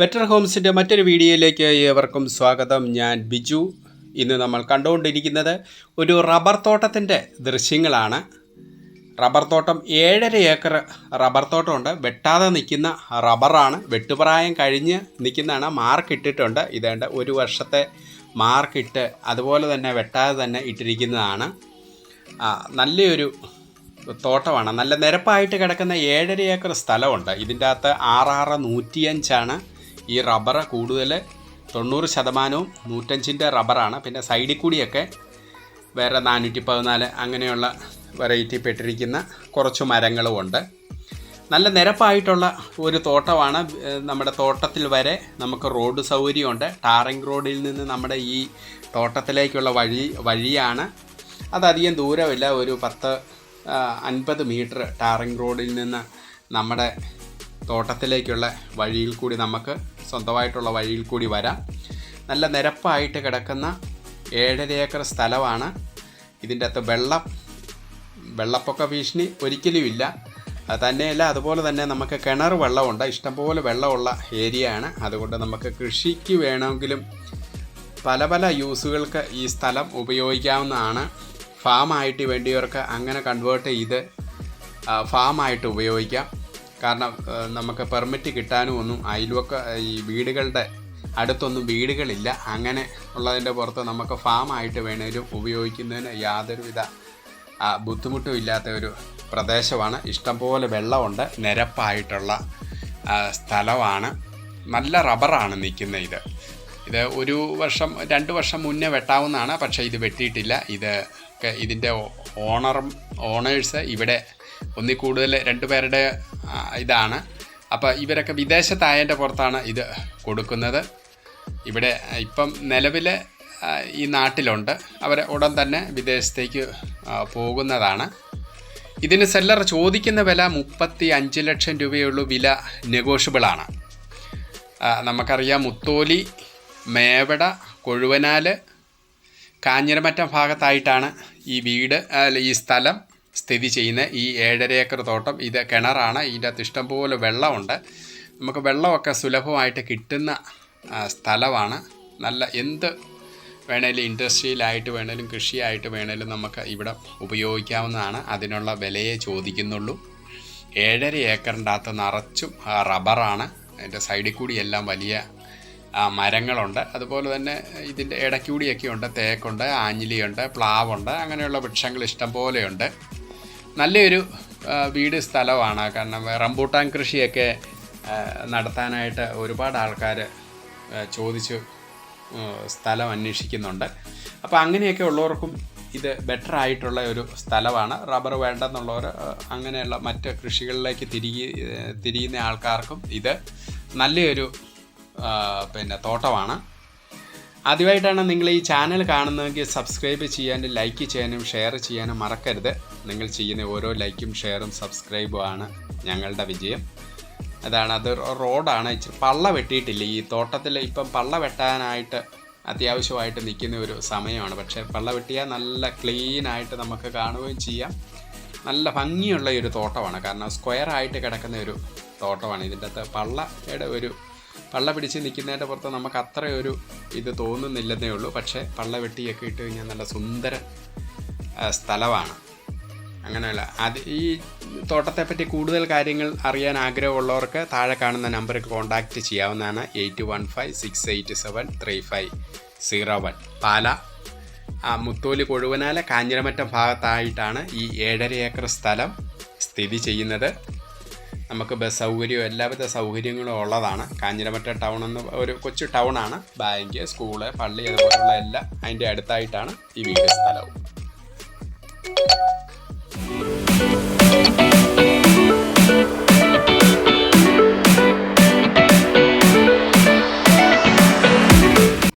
Better ഹോംസിന്റെ മറ്റൊരു വീഡിയോയിലേക്ക് ഏവർക്കും സ്വാഗതം. ഞാൻ ബിജു. ഇന്ന് നമ്മൾ കണ്ടുകൊണ്ടിരിക്കുന്നത് ഒരു റബ്ബർ തോട്ടത്തിന്റെ ദൃശ്യങ്ങളാണ്. റബ്ബർ തോട്ടം ഏഴര ഏക്കർ റബ്ബർ തോട്ടമുണ്ട്. വെട്ടാതെ നിൽക്കുന്ന റബ്ബറാണ്. വെട്ടുപ്രായം കഴിഞ്ഞ് നിൽക്കുന്നതാണ്. മാർക്ക് ഇട്ടിട്ടുണ്ട്. ഇതേണ്ട ഒരു വർഷത്തെ മാർക്കിട്ട് അതുപോലെ തന്നെ വെട്ടാതെ തന്നെ ഇട്ടിരിക്കുന്നതാണ്. നല്ലൊരു തോട്ടമാണ്. നല്ല നിരപ്പായിട്ട് കിടക്കുന്ന ഏഴര ഏക്കർ സ്ഥലമുണ്ട്. ഇതിന്റെ അകത്ത് ആറാറ് നൂറ്റിയഞ്ചാണ് ഈ റബ്ബർ കൂടുതൽ തൊണ്ണൂറ് ശതമാനവും നൂറ്റഞ്ചിന്റെ റബ്ബറാണ്. പിന്നെ സൈഡിൽ കൂടിയൊക്കെ വേറെ നാനൂറ്റി പതിനാല് അങ്ങനെയുള്ള വെറൈറ്റി പെട്ടിരിക്കുന്ന കുറച്ച് മരങ്ങളുമുണ്ട് നല്ല നിരപ്പായിട്ടുള്ള ഒരു തോട്ടമാണ്. നമ്മുടെ തോട്ടത്തിൽ വരെ നമുക്ക് റോഡ് സൗകര്യമുണ്ട്. ടാറിംഗ് റോഡിൽ നിന്ന് നമ്മുടെ ഈ തോട്ടത്തിലേക്കുള്ള വഴി വഴിയാണ്. അതധികം ദൂരമില്ല. ഒരു പത്ത് അൻപത് മീറ്റർ ടാറിംഗ് റോഡിൽ നിന്ന് നമ്മുടെ തോട്ടത്തിലേക്കുള്ള വഴിയിൽ കൂടി നമുക്ക് സ്വന്തമായിട്ടുള്ള വഴിയിൽ കൂടി വരാം. നല്ല നിരപ്പായിട്ട് കിടക്കുന്ന ഏഴര ഏക്കർ സ്ഥലമാണ്. ഇതിന്റെ അകത്ത് വെള്ളം വെള്ളപ്പൊക്ക ഭീഷണി ഒരിക്കലുമില്ല. തന്നെയല്ല അതുപോലെ തന്നെ നമുക്ക് കിണർ വെള്ളമുണ്ട്. ഇഷ്ടംപോലെ വെള്ളമുള്ള ഏരിയയാണ്. അതുകൊണ്ട് നമുക്ക് കൃഷിക്ക് വേണമെങ്കിലും പല പല യൂസുകൾക്ക് ഈ സ്ഥലം ഉപയോഗിക്കാവുന്നതാണ്. ഫാമായിട്ട് വേണ്ടിയവർക്ക് അങ്ങനെ കൺവേർട്ട് ചെയ്ത് ഫാമായിട്ട് ഉപയോഗിക്കാം. കാരണം നമുക്ക് പെർമിറ്റ് കിട്ടാനും ഒന്നും അയൽവക്ക ഈ വീടുകളുടെ അടുത്തൊന്നും വീടുകളില്ല. അങ്ങനെ ഉള്ളതിന്റെ പുറത്ത് നമുക്ക് ഫാമായിട്ട് വേണേലും ഉപയോഗിക്കുന്നതിന് യാതൊരുവിധ ബുദ്ധിമുട്ടും ഇല്ലാത്ത ഒരു പ്രദേശമാണ്. ഇഷ്ടംപോലെ വെള്ളമുണ്ട്. നിരപ്പായിട്ടുള്ള സ്ഥലമാണ്. നല്ല റബ്ബറാണ് നിൽക്കുന്ന ഇത്. ഇത് ഒരു വർഷം രണ്ട് വർഷം മുന്നേ വെട്ടാവുന്നതാണ്. പക്ഷേ ഇത് വെട്ടിയിട്ടില്ല. ഇത് ഇതിന്റെ ഓണറും ഓണേഴ്സ് ഇവിടെ ഒന്നിൽ കൂടുതൽ രണ്ട് പേരുടെ ആ, ഇതാണ്. അപ്പോൾ ഇവരൊക്കെ വിദേശത്തായതിന്റെ പുറത്താണ് ഇത് കൊടുക്കുന്നത്. ഇവിടെ ഇപ്പം നിലവിൽ ഈ നാട്ടിലുണ്ട്. അവർ ഉടൻ തന്നെ വിദേശത്തേക്ക് പോകുന്നതാണ്. ഇതിന് സെല്ലർ ചോദിക്കുന്ന വില മുപ്പത്തി അഞ്ച് ലക്ഷം രൂപയുള്ളൂ. വില നെഗോഷ്യബിളാണ്. നമുക്കറിയാം മുത്തോലി മേവട കൊഴുവനാൽ കാഞ്ഞിരമറ്റം ഭാഗത്തായിട്ടാണ് ഈ വീട് ഈ സ്ഥലം. സ്ഥിതി ചെയ്യുന്ന ഈ ഏഴര ഏക്കർ തോട്ടം. ഇത് കിണറാണ്. ഇതിന്റെ അകത്ത് ഇഷ്ടംപോലെ വെള്ളമുണ്ട്. നമുക്ക് വെള്ളമൊക്കെ സുലഭമായിട്ട് കിട്ടുന്ന സ്ഥലമാണ്. നല്ല എന്ത് വേണേലും ഇൻഡസ്ട്രിയിലായിട്ട് വേണേലും കൃഷിയായിട്ട് വേണേലും നമുക്ക് ഇവിടെ ഉപയോഗിക്കാവുന്നതാണ്. അതിനുള്ള വിലയെ ചോദിക്കുന്നുള്ളൂ. ഏഴര ഏക്കറിന്റെ അകത്ത് നിറച്ചും റബ്ബറാണ്. അതിന്റെ സൈഡിൽ കൂടി എല്ലാം വലിയ മരങ്ങളുണ്ട്. അതുപോലെ തന്നെ ഇതിന്റെ ഇടയ്ക്കൂടിയൊക്കെ ഉണ്ട് തേക്കുണ്ട് ആഞ്ഞിലിയുണ്ട് പ്ലാവുണ്ട്. അങ്ങനെയുള്ള വൃക്ഷങ്ങൾ ഇഷ്ടം പോലെയുണ്ട് നല്ലൊരു വീട് സ്ഥലമാണ്. കാരണം റംബൂട്ടാൻ കൃഷിയൊക്കെ നടത്താനായിട്ട് ഒരുപാട് ആൾക്കാർ ചോദിച്ച് സ്ഥലം അന്വേഷിക്കുന്നുണ്ട്. അപ്പോൾ അങ്ങനെയൊക്കെ ഉള്ളവർക്കും ഇത് ബെറ്റർ ആയിട്ടുള്ള ഒരു സ്ഥലമാണ്. റബ്ബർ വേണ്ടെന്നുള്ളവർ അങ്ങനെയുള്ള മറ്റ് കൃഷികളിലേക്ക് തിരികെ തിരിയുന്ന ആൾക്കാർക്കും ഇത് നല്ലൊരു പിന്നെ തോട്ടമാണ്. ആദ്യമായിട്ടാണ് നിങ്ങൾ ഈ ചാനൽ കാണുന്നതെങ്കിൽ സബ്സ്ക്രൈബ് ചെയ്യാനും ലൈക്ക് ചെയ്യാനും ഷെയർ ചെയ്യാനും മറക്കരുത്. നിങ്ങൾ ചെയ്യുന്ന ഓരോ ലൈക്കും ഷെയറും സബ്സ്ക്രൈബും ആണ് ഞങ്ങളുടെ വിജയം. അതാണ് അത് റോഡാണ്. ഇച്ചിരി പള്ള വെട്ടിയിട്ടില്ല. ഈ തോട്ടത്തിൽ ഇപ്പം പള്ള വെട്ടാനായിട്ട് അത്യാവശ്യമായിട്ട് നിൽക്കുന്ന ഒരു സമയമാണ്. പക്ഷേ പള്ള വെട്ടിയാൽ നല്ല ക്ലീനായിട്ട് നമുക്ക് കാണുകയും ചെയ്യാം. നല്ല ഭംഗിയുള്ള ഒരു തോട്ടമാണ്. കാരണം സ്ക്വയർ ആയിട്ട് കിടക്കുന്ന ഒരു തോട്ടമാണ്. ഇതിന്റെ അകത്ത് പള്ളയുടെ ഒരു പള്ള പിടിച്ച് നിൽക്കുന്നതിന്റെ പുറത്ത് നമുക്ക് അത്രയൊരു ഇത് തോന്നുന്നില്ലെന്നേ ഉള്ളൂ. പക്ഷേ പള്ള വെട്ടിയൊക്കെ ഇട്ട് കഴിഞ്ഞാൽ നല്ല സുന്ദര സ്ഥലമാണ്. അങ്ങനെയല്ല. അത് ഈ തോട്ടത്തെപ്പറ്റി കൂടുതൽ കാര്യങ്ങൾ അറിയാൻ ആഗ്രഹമുള്ളവർക്ക് താഴെ കാണുന്ന നമ്പറിൽ കോൺടാക്റ്റ് ചെയ്യാവുന്നതാണ് eight one five six eight seven three five zero one. Pala Mutholi Kozhuvanal Kanjiramattam ഭാഗത്തായിട്ടാണ് ഈ ഏഴര ഏക്കർ സ്ഥലം സ്ഥിതി ചെയ്യുന്നത്. നമുക്ക് ബസ് സൗകര്യവും എല്ലാവിധ സൗകര്യങ്ങളും ഉള്ളതാണ്. കാഞ്ഞിരമറ്റ ടൗൺ എന്ന് ഒരു കൊച്ചു ടൗൺ ആണ്. ബാങ്ക് സ്കൂൾ പള്ളി അതുപോലുള്ള എല്ലാം അതിന്റെ അടുത്തായിട്ടാണ് ഈ വീട് സ്ഥലവും.